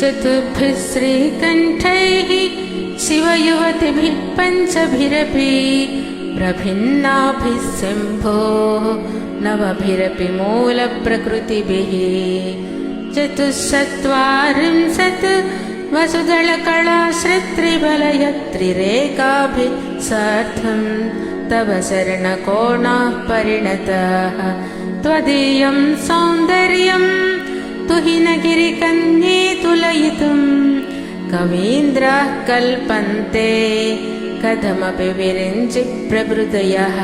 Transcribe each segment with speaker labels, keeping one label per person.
Speaker 1: चतुर्भिः शिवयुवतिभिः पञ्चभिरपि प्रभिन्नाभिः शम्भोः नवभिरपि मूलप्रकृतिभिः चतुश्चत्वारिंशत् वसुदलकलाश्रित्रिबलयत्रिरेकाभिः सार्धम् तव शरणकोणाः परिणताः। त्वदीयं सौन्दर्यं तुहिनगिरिकन्ये तुलयितुम् कवीन्द्राः कल्पन्ते कथमपि विरिञ्चि प्रभृतयः।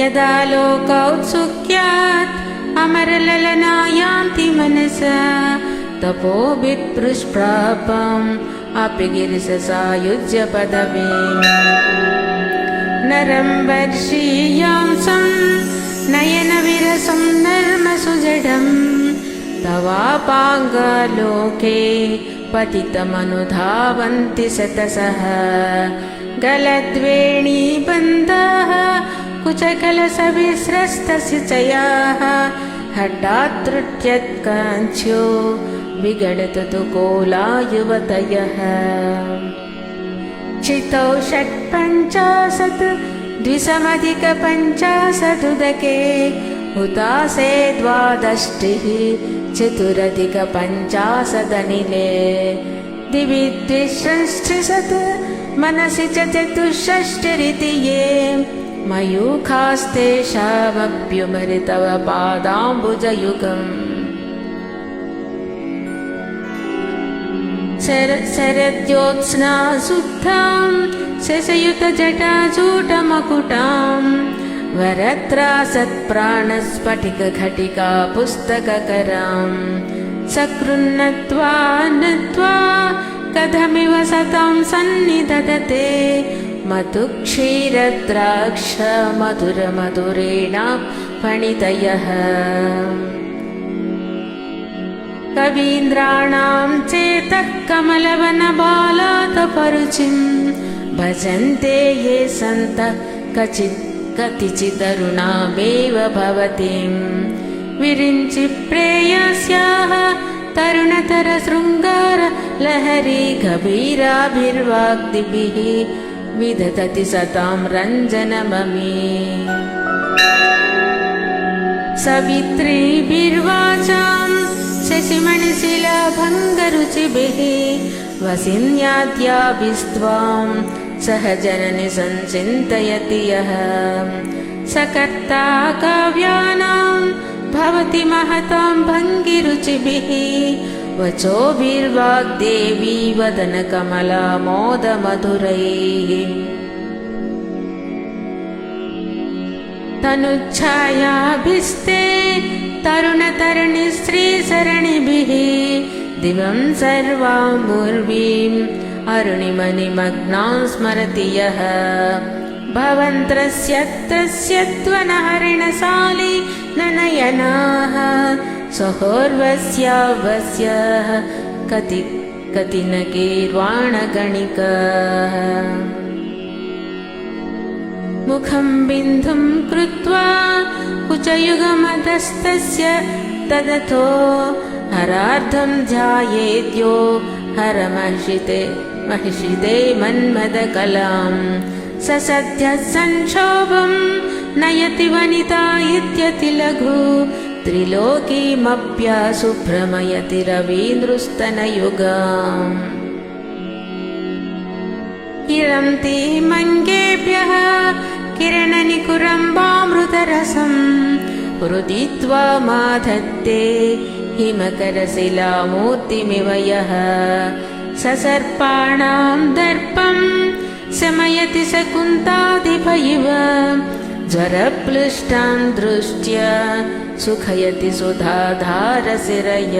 Speaker 1: यदा लोकौत्सुक्यात् अमरललनायान्ति मनसा तपोभित्पृष्प्रापम् अपि गिरिशसायुज्य पदवीम् नरं वर्षीयांसं तवापाङ्गलोके पतितमनुधावन्ति शतसः गलद्वेणीबन्धाः कुचकलसविस्रस्तसिचयाः हठात्तृट्यत्काञ्च्यो विगडतु तु कोलायुवतयः। चितौ षट्पञ्चाशत् द्विसमधिकपञ्चाशदुदके हुतासे द्वादष्टिः चतुरधिकपञ्चाशदनिले। दिवि द्विषष्टिशत् मनसि च चतुष्षष्टिरिति ये। मयूखास्तेषामप्युमरितव पादाम्बुजयुगम्। शर शरद्योत्स्ना शुद्धां शशयुतजटाजूटमकुटाम् वरत्रासत्प्राणस्फटिकघटिका पुस्तककराम् सकृन्नत्वा नत्वा कथमिव सतां सन्निधदते मतु क्षीरद्राक्ष मधुरमधुरेण कवीन्द्राणां चेतः कमलवनबालातपरुचिम् भजन्ते ये सन्तः कचित् कतिचिदरुणामेव भवतीम् विरिञ्चि प्रेयस्याः तरुणतरशृङ्गार लहरी गभीराभिर्वाग्दिभिः विदधति सतां रञ्जनममी। सवित्रीभिर्वाचाम् शशिमणिशिलाभङ्गरुचिभिः वसिन्याद्याभिस्त्वाम् सह जननि सञ्चिन्तयति यः। सकर्ता काव्यानाम् भवति महतां भङ्गिरुचिभिः। वचोभिर्वाग्देवी वदनकमला मोदमधुरैः तनुच्छायाभिस्ते तरुणतरुणि स्त्रीसरणिभिः। दिवं सर्वामुर्वीम् अरुणिमणिमग्नां स्मरति यः भवन्त्रस्य त्रस्य त्वनहरिणशाली ननयनाः। सहोर्वस्यावस्य कति कति न गीर्वाणगणिकाः मुखं बिन्धुं कृत्वा कुचयुगमधस्तस्य तदथो। हरार्धं ध्यायेद्यो हरमहिषिते महिषिते मन्मदकलाम् स सद्यः संक्षोभं नयति वनिता इत्यति लघु। त्रिलोकीमप्यासु भ्रमयति रवीन्द्रुस्तनयुगाम्। किरन्ति मङ्गेभ्यः किरणनिकुरम्बामृतरसम् हृदित्वा माधत्ते हिमकरशिलामूर्तिमिव यः ससर्पाणां दर्पम् शमयति शकुन्ताधिप इव ज्वरप्लुष्टान् दृष्ट्य सुखयति सुधाधारशिरय